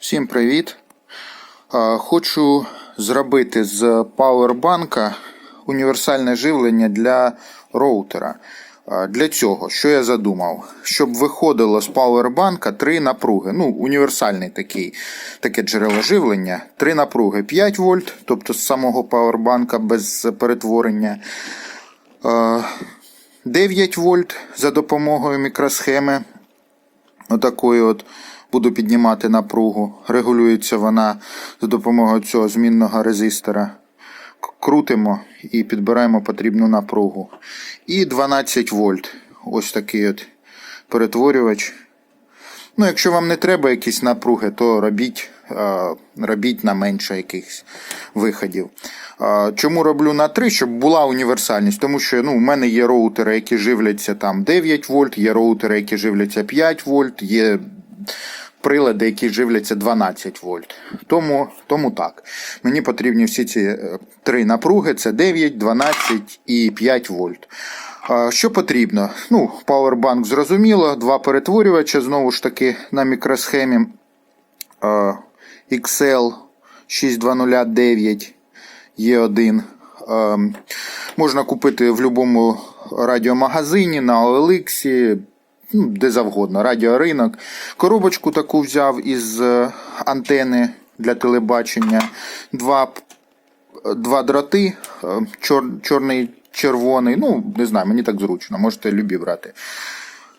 Всім привіт! Хочу зробити з пауербанка універсальне живлення для роутера. Для цього, що я задумав? Щоб виходило з пауербанка три напруги. Ну, універсальний такий, таке джерело живлення. Три напруги 5 вольт, тобто з самого пауербанка без перетворення. 9 вольт за допомогою мікросхеми отакої от буду піднімати напругу. Регулюється вона за допомогою цього змінного резистора. Крутимо і підбираємо потрібну напругу. І 12 вольт. Ось такий от перетворювач. Ну, якщо вам не треба якісь напруги, то робіть, робіть на менше якихось виходів. Чому роблю на 3? Щоб була універсальність. Тому що ну, у мене є роутери, які живляться там 9 вольт, є роутери, які живляться 5 вольт, є прилади, які живляться 12 вольт. Тому, тому так. Мені потрібні всі ці е, три напруги: це 9, 12 і 5 вольт. Що потрібно? Ну, Powerbank зрозуміло, два перетворювача, знову ж таки, на мікросхемі XL 6209 є один. Ем, Можна купити в будь-якому радіомагазині, на OLX, де завгодно, радіоринок. Коробочку таку взяв із е, антени для телебачення. Два два дроти, е, чор, чорний, червоний. Ну, не знаю, мені так зручно, можете любі брати.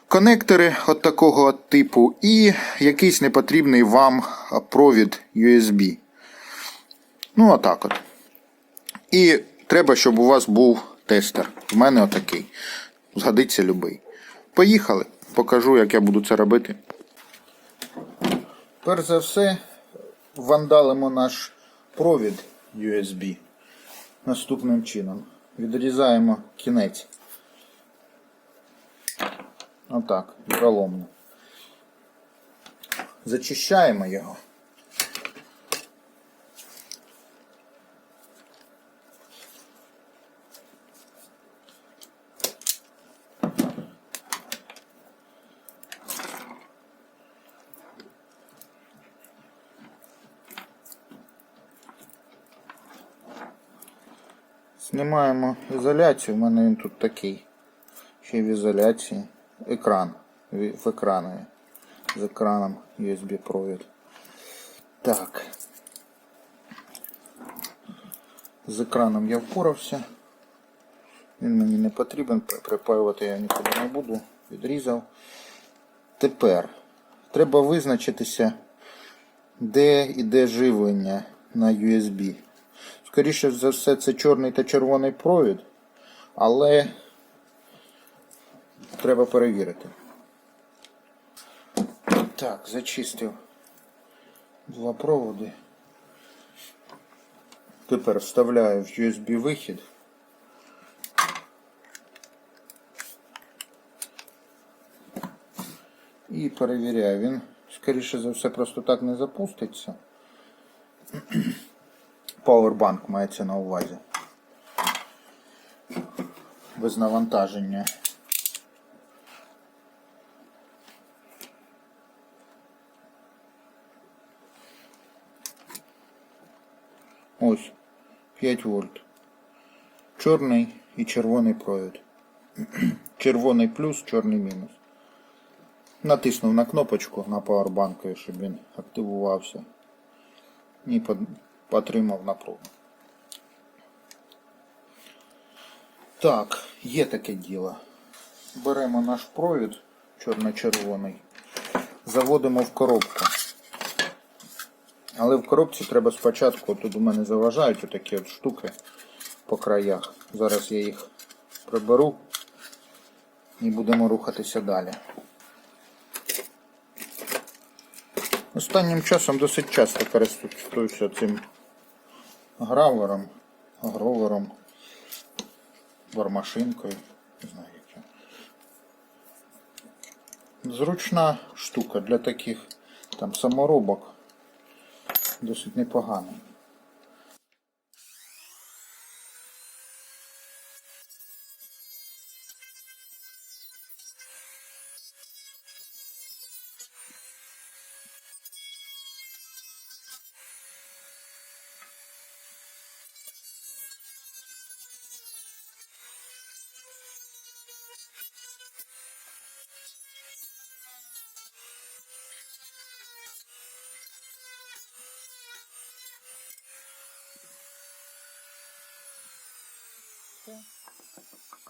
Конектори от такого типу, і якийсь непотрібний вам провід USB. Ну, отак от. І треба, щоб у вас був тестер. У мене отакий. Згодиться любий. Поїхали. Покажу, як я буду це робити. Перш за все, вандалимо наш провід USB наступним чином. Відрізаємо кінець. Отак, проломно. Зачищаємо його. Знімаємо ізоляцію. У мене він тут такий. Ще в ізоляції. Екран. В екрані. З екраном USB провід. Так. З екраном я впорався. Він мені не потрібен, припаювати я нікуди не буду. Відрізав. Тепер треба визначитися, де іде живлення на USB. Скоріше за все, це чорний та червоний провід, але треба перевірити. Так, зачистив два проводи. Тепер вставляю в USB вихід. І перевіряю. Він, скоріше за все, просто так не запуститься. Powerbank мається на увазі. Без навантаження. Ось 5 вольт. Чорний і червоний провід. Червоний плюс, чорний мінус. Натиснув на кнопочку на пауербанку, щоб він активувався. І отримав напругу. Так, є таке діло. Беремо наш провід чорно-червоний, заводимо в коробку. Але в коробці треба спочатку, тут у мене заважають отакі от штуки по краях. Зараз я їх приберу і будемо рухатися далі. Останнім часом досить часто користуюся цим гравером, гровером, вармашинкою. Не знаю як. Зручна штука для таких там саморобок. Досить непогана. Все.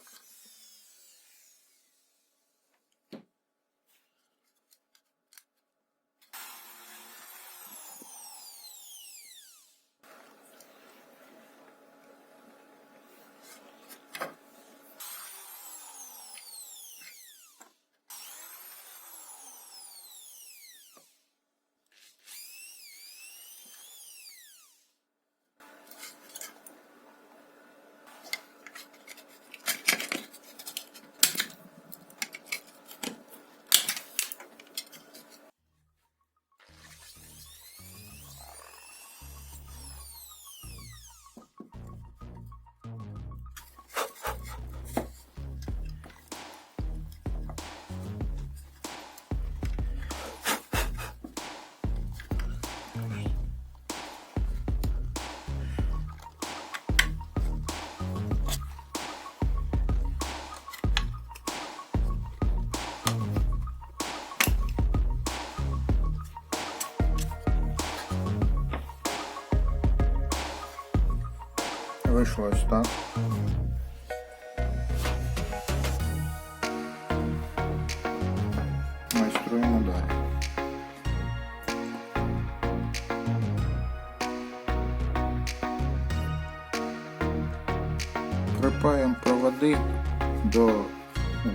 Вийшло ось так. Майструємо далі. Припаємо проводи до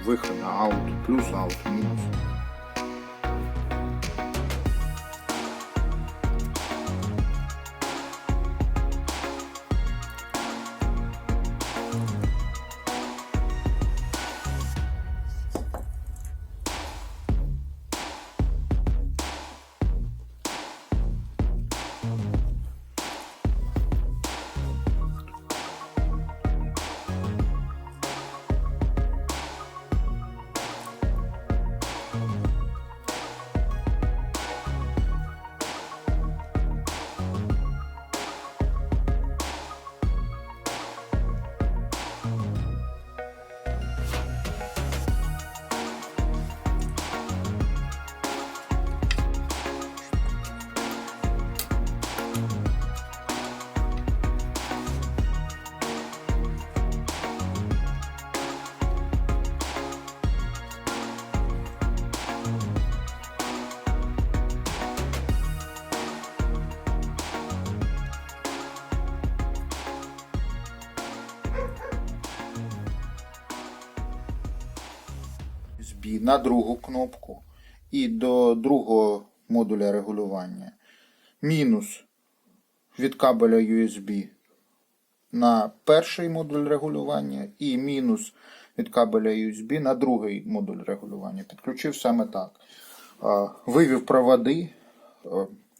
виходу аут, плюс аут, мінус. USB на другу кнопку і до другого модуля регулювання. Мінус від кабеля USB на перший модуль регулювання і мінус від кабеля USB на другий модуль регулювання. Підключив саме так. Вивів проводи,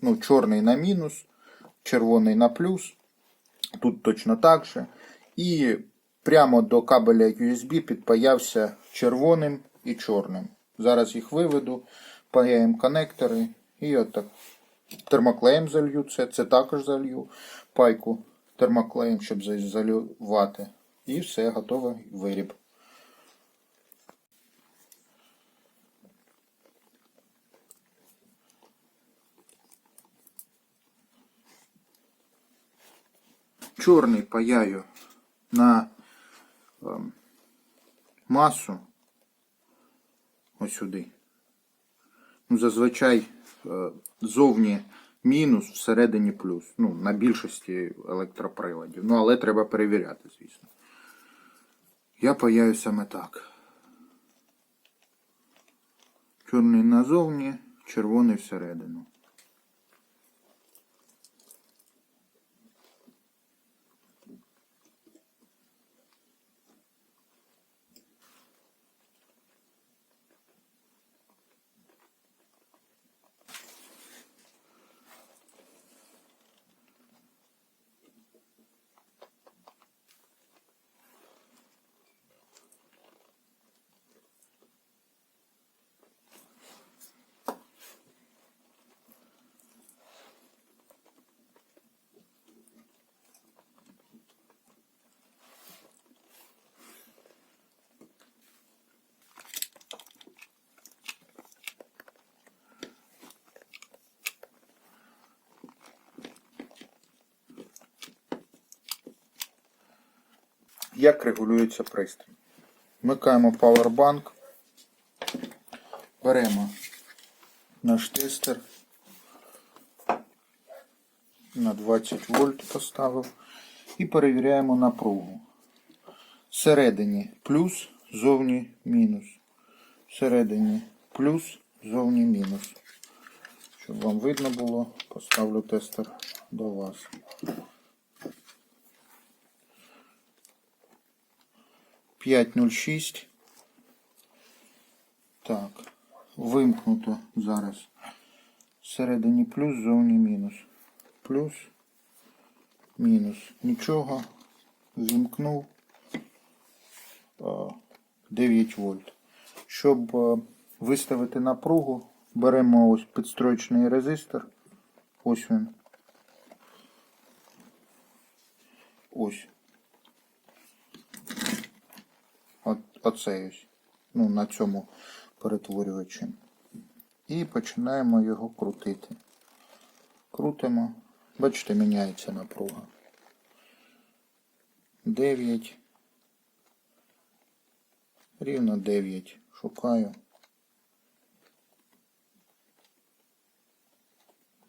ну, чорний на мінус, червоний на плюс. Тут точно так же. І прямо до кабеля USB підпаявся червоним і чорним. Зараз їх виведу, паяємо коннектори і отак. Термоклеєм залью це, це також залью пайку термоклеєм, щоб заливати. І все, готовий виріб. Чорний паяю на ем, масу ось сюди. Ну, зазвичай е, зовні мінус, всередині плюс. Ну, на більшості електроприладів. Ну, але треба перевіряти, звісно. Я паяю саме так. Чорний назовні, червоний всередину. Як регулюється пристрій. Вмикаємо Powerbank. Беремо наш тестер. На 20 вольт поставив. І перевіряємо напругу. Всередині плюс, зовні мінус. Всередині плюс, зовні мінус. Щоб вам видно було, поставлю тестер до вас. П'ять нуль шість. Так, вимкнуто зараз. Всередині плюс, зовні мінус. Плюс, мінус. Нічого. Вімкнув. 9 вольт. Щоб е, виставити напругу, беремо ось підстроєчний резистор. Ось він. Ось. От, оцей. Ну, на цьому перетворювачі. І починаємо його крутити. Крутимо. Бачите, міняється напруга. 9. Рівно 9. Шукаю.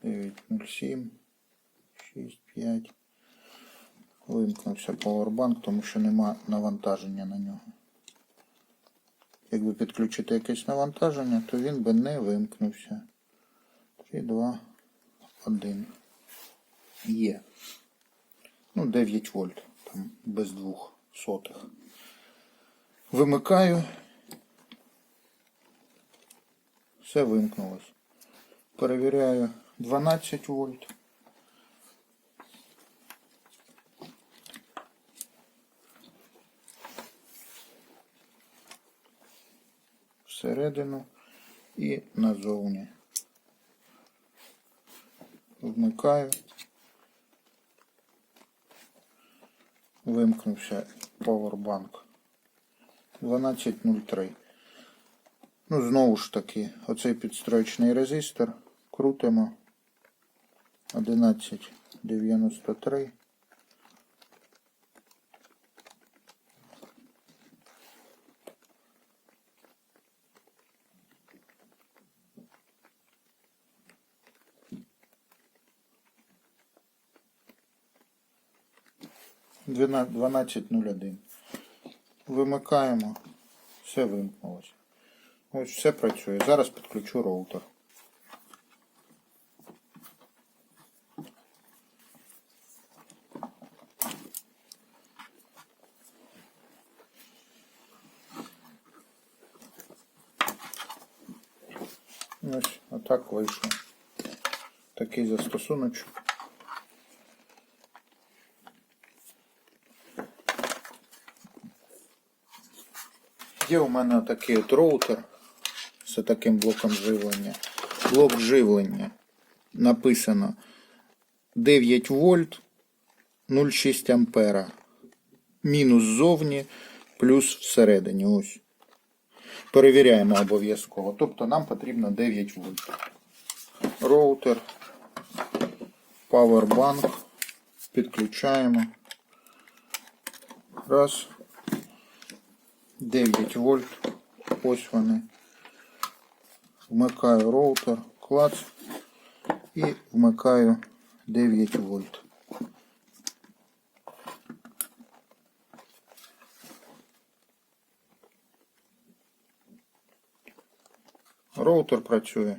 9.07. 6.5. Вимкнувся Powerbank, тому що нема навантаження на нього. Якби підключити якесь навантаження, то він би не вимкнувся. 3, 2, 1. Є. Ну, 9 вольт. Там без двох сотих. Вимикаю. Все вимкнулось. Перевіряю 12 вольт. Всередину і назовні. Вмикаю. Вимкнувся Powerbank. 12.03. Ну, знову ж таки, оцей підстроєчний резистор крутимо 11.93. 12.01. Вимикаємо. Все вимкнулося. Ось все працює. Зараз підключу роутер. Ось отак вийшло. Такий застосуночок. Є у мене такий от роутер з таким блоком живлення. Блок живлення написано 9 вольт 0,6 ампера. Мінус ззовні, плюс всередині. Ось. Перевіряємо обов'язково. Тобто нам потрібно 9 вольт. Роутер, павербанк. Підключаємо. Раз. 9 вольт. Ось вони. Роутер, клац і вмикаю 9 вольт. Роутер працює.